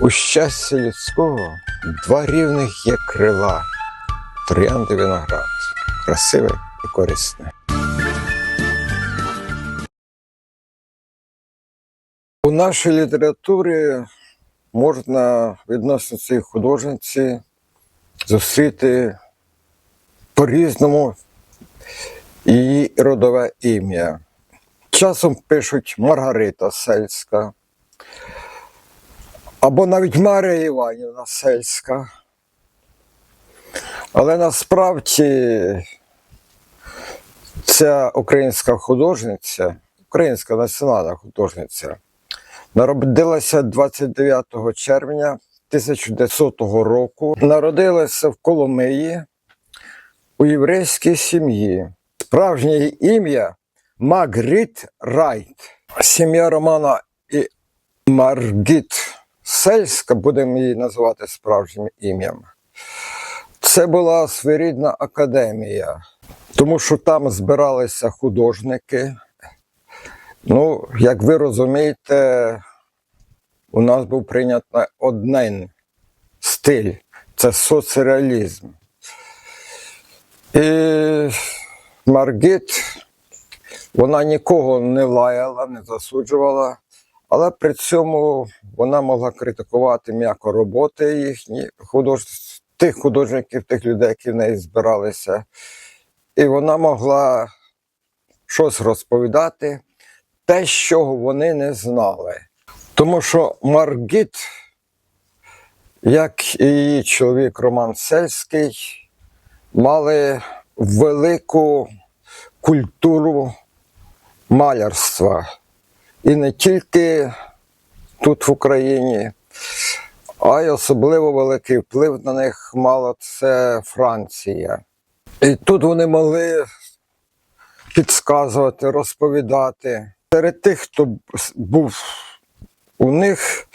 У щастя людського два рівних є крила, троянди виноград, красиве і корисне. У нашій літературі можна відносно цієї художниці зустріти по-різному її родове ім'я. Часом пишуть Маргарита Сельська, або навіть Марія Іванівна Сельська. Але насправді ця українська художниця, українська національна художниця, народилася 29 червня 1900 року. Народилася в Коломиї у єврейській сім'ї. Справжнє ім'я Магріт Райт. Сім'я Романа і Маргіт Сельська, будемо її називати справжнім ім'ям. Це була своєрідна академія, тому що там збиралися художники. Ну, як ви розумієте, у нас був прийнятий один стиль це соцреалізм. І Маргіт, вона нікого не лаяла, не засуджувала, але при цьому вона могла критикувати м'яко роботи їхні худож... тих художників, тих людей, які в неї збиралися. І вона могла щось розповідати, те, що вони не знали. Тому що Маргіт, як і її чоловік Роман Сельський, мали велику культуру малярства. І не тільки тут в Україні, а й особливо великий вплив на них мала це Франція. І тут вони могли підказувати, розповідати. Серед тих, хто був у них,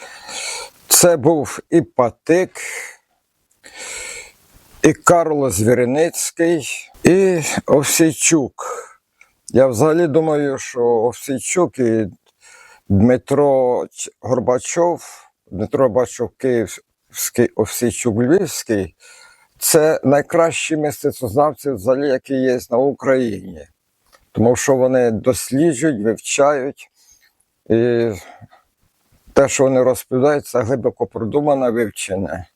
це був і Патик, і Карло Звіриницький, і Овсійчук. Я взагалі думаю, що Овсійчук і Дмитро Горбачов, Дмитро Горбачов Київський, Овсійчук Львівський це найкращі мистецтвознавці, взагалі, які є на Україні. Тому що вони досліджують, вивчають. І те, що вони розповідають, це глибоко продумане, вивчене.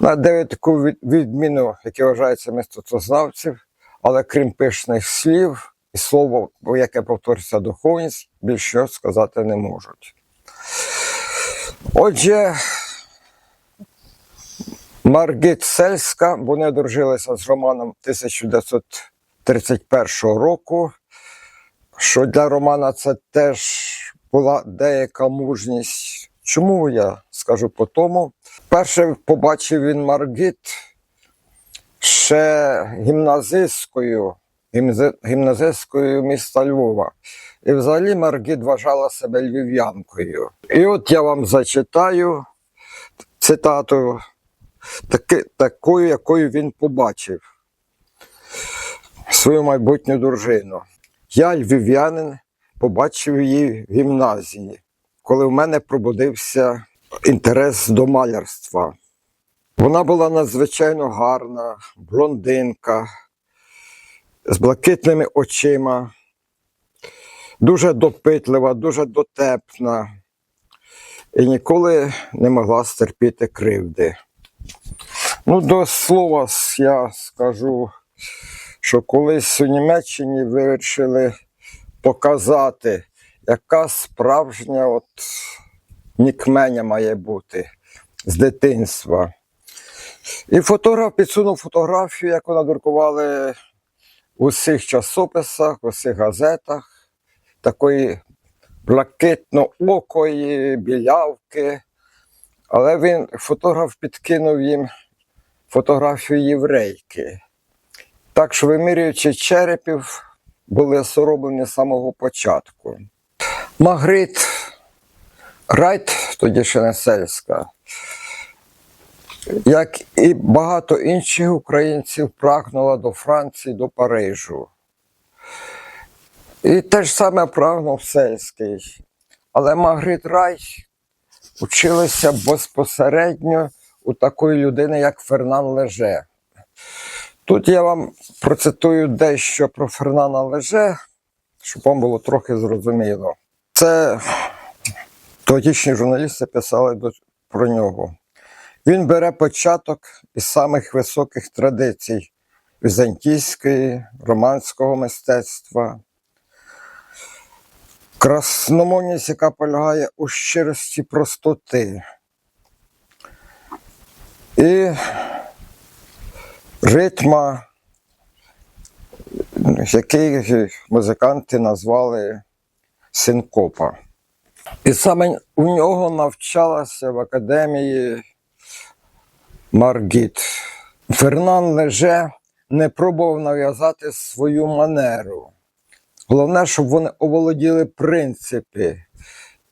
Навіть таку відміну, яке вважається мистецтвознавців, але крім пишних слів і слово, яке повторюється духовність, більше сказати не можуть. Отже, Маргіт Сельська, вони одружилися з Романом 1931 року, що для Романа це теж була деяка мужність. Чому я скажу по тому? Перше побачив він Маргіт ще гімназисткою, гімназисткою міста Львова. І взагалі Маргіт вважала себе львів'янкою. І от я вам зачитаю цитату таки, такою, якою він побачив свою майбутню дружину. Я, львів'янин, побачив її в гімназії, коли в мене пробудився інтерес до малярства. Вона була надзвичайно гарна, блондинка, з блакитними очима, дуже допитлива, дуже дотепна і ніколи не могла стерпіти кривди. Ну, до слова я скажу, що колись у Німеччині вирішили показати, яка справжня от нікменя має бути з дитинства. І фотограф підсунув фотографію, яку надрукували у всіх часописах, у всіх газетах, такої блакитно-окої, білявки. Але він, фотограф підкинув їм фотографію єврейки. Так що, вимірюючи черепів, були сороблені з самого початку. Магрит Райт, тоді ще не сельська, як і багато інших українців, прагнула до Франції, до Парижу. І те ж саме прагнув сельський. Але Магрит Рай училися безпосередньо у такої людини, як Фернан Леже. Тут я вам процитую дещо про Фернана Леже, щоб вам було трохи зрозуміло. Це тогочні журналісти писали про нього. Він бере початок із самих високих традицій візантійської, романського мистецтва. Красномовність, яка полягає у щирості простоти. І ритма, який музиканти назвали синкопа. І саме у нього навчалася в академії Маргіт. Фернан Леже не пробував нав'язати свою манеру. Головне, щоб вони оволоділи принципи.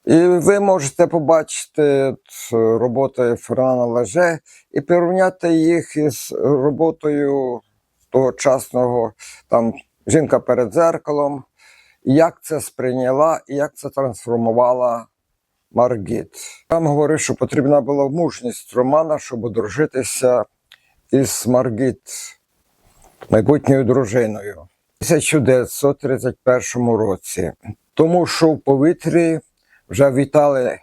І ви можете побачити от, роботи Фернана Леже і порівняти їх із роботою тогочасного там жінка перед дзеркалом, як це сприйняла і як це трансформувала Маргіт. Там говорить, що потрібна була мужність Романа, щоб одружитися із Маргіт, майбутньою дружиною. У 1931 році. Тому що в повітрі вже вітали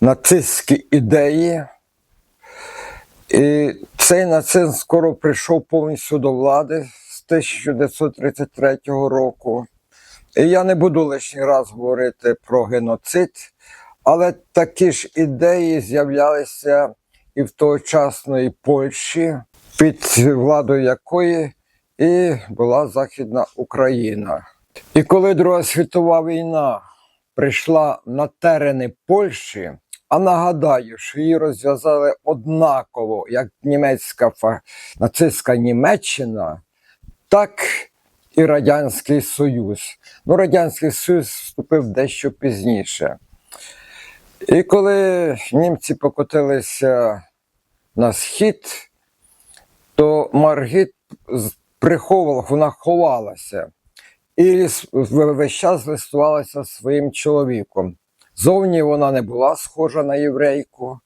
нацистські ідеї, і цей нацизм скоро прийшов повністю до влади з 1933 року. Я не буду лишній раз говорити про геноцид, але такі ж ідеї з'являлися і в тогочасної Польщі, під владою якої і була Західна Україна. І коли Друга світова війна прийшла на терени Польщі, а нагадаю, що її розв'язали однаково як німецька нацистська Німеччина, так і Радянський Союз. Ну, Радянський Союз вступив дещо пізніше. І коли німці покотилися на схід, то Маргіт приховувала, вона ховалася і весь час листувалася своїм чоловіком. Зовні вона не була схожа на єврейку,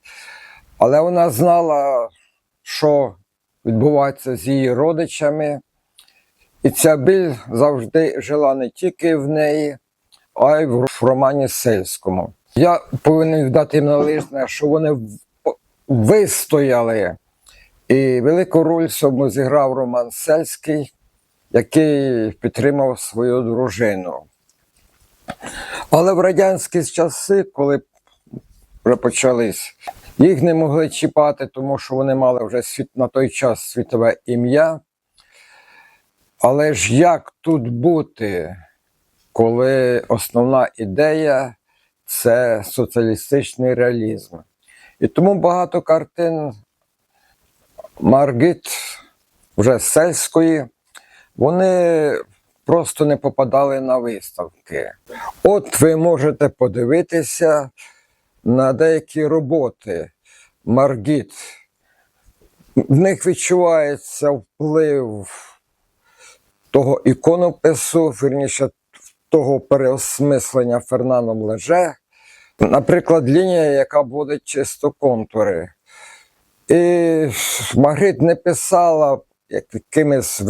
але вона знала, що відбувається з її родичами. І ця біль завжди жила не тільки в неї, а й в романі Сельському. Я повинен віддати їм належне, що вони вистояли. І велику роль в зіграв Роман Сельський, який підтримав свою дружину. Але в радянські часи, коли вже почались, їх не могли чіпати, тому що вони мали вже світ, на той час світове ім'я. Але ж як тут бути, коли основна ідея це соціалістичний реалізм? І тому багато картин Маргіт, вже сельської, вони просто не попадали на виставки. От ви можете подивитися на деякі роботи Маргіт. В них відчувається вплив того іконопису, вірніше, того переосмислення Фернаном Леже. Наприклад, лінія, яка вводить чисто контури. І Маргрит не писала якимись,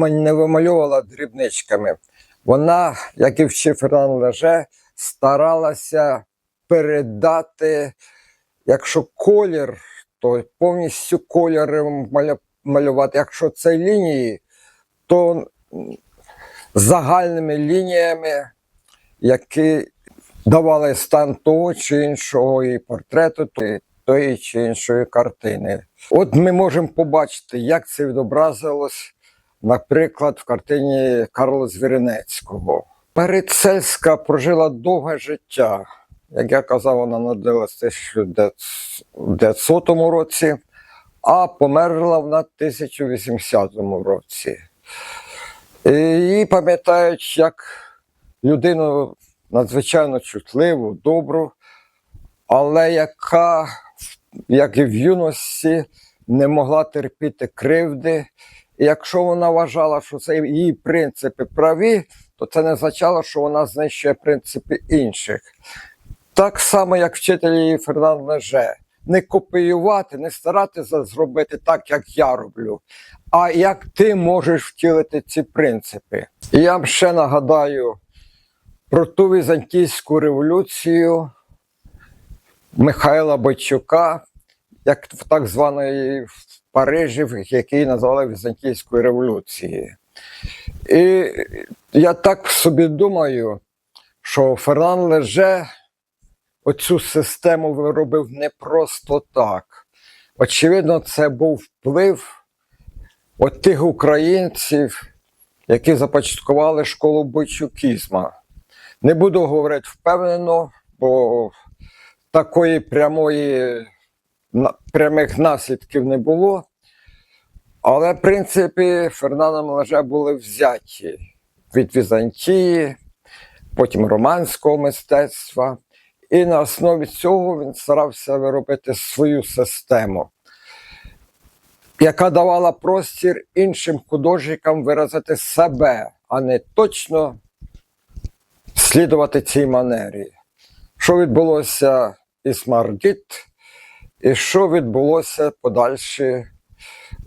не вимальовувала дрібничками. Вона, як і вчив Фернан Леже, старалася передати, якщо колір, то повністю кольори малювати. Якщо це лінії, то загальними лініями, які давали стан того чи іншого і портрету, тої- чи іншої картини. От ми можемо побачити, як це відобразилось, наприклад, в картині Карла Звіринецького. Перецельська прожила довге життя. Як я казав, вона народилася в 1900 році, а померла вона в 1080 році. Її пам'ятають як людину надзвичайно чутливу, добру, але яка, як і в юності, не могла терпіти кривди. І якщо вона вважала, що це її принципи праві, то це не означало, що вона знищує принципи інших. Так само, як вчитель її Фернан Леже. Не копіювати, не старатися зробити так, як я роблю, а як ти можеш втілити ці принципи. І я вам ще нагадаю про ту візантійську революцію Михайла Бойчука, як в так званої в Парижі, який назвали Візантійською революцією. І я так собі думаю, що Фернан Леже оцю систему виробив не просто так. Очевидно, це був вплив от тих українців, які започаткували школу бойчукізма. Не буду говорити впевнено, бо такої прямої прямих наслідків не було. Але, в принципі, Фернаном Леже були взяті від Візантії, потім романського мистецтва. І на основі цього він старався виробити свою систему, яка давала простір іншим художникам виразити себе, а не точно слідувати цій манері. Що відбулося із Маргіт, і що відбулося подальше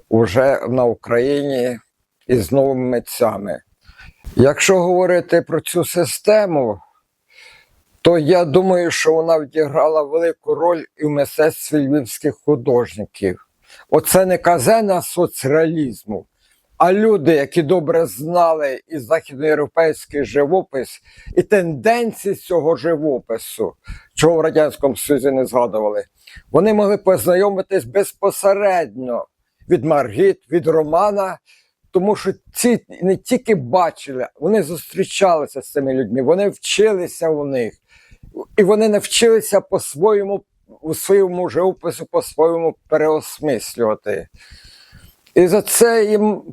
уже на Україні із новими митцями. Якщо говорити про цю систему, то я думаю, що вона відіграла велику роль і в мистецтві львівських художників. Оце не казена соцреалізму, а люди, які добре знали і західноєвропейський живопис, і тенденції цього живопису, чого в Радянському Союзі не згадували, вони могли познайомитись безпосередньо від Маргіт, від Романа, тому що ці не тільки бачили, вони зустрічалися з цими людьми, вони вчилися у них. І вони навчилися по-своєму у своєму живопису по-своєму переосмислювати. І за це їм,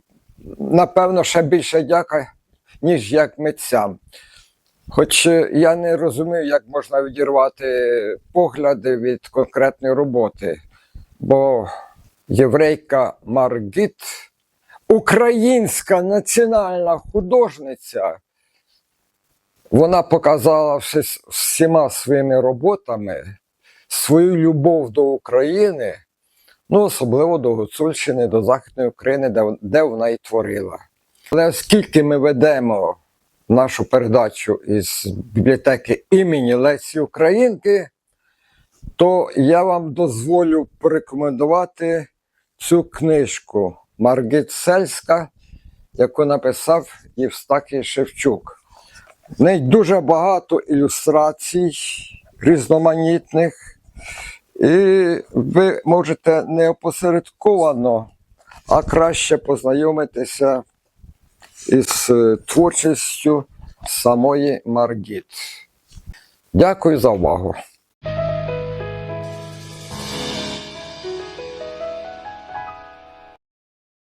напевно, ще більше дяка, ніж як митцям. Хоч я не розумію, як можна відірвати погляди від конкретної роботи. Бо єврейка Маргіт, українська національна художниця, вона показала всіма своїми роботами свою любов до України, ну особливо до Гуцульщини, до Західної України, де, де вона і творила. Але оскільки ми ведемо нашу передачу із бібліотеки імені Лесі Українки, то я вам дозволю порекомендувати цю книжку Маргіт Сельська, яку написав Євстакій Шевчук. В неї дуже багато ілюстрацій різноманітних, і ви можете не опосередковано, а краще познайомитися із е, творчістю самої Маргіт. Дякую за увагу.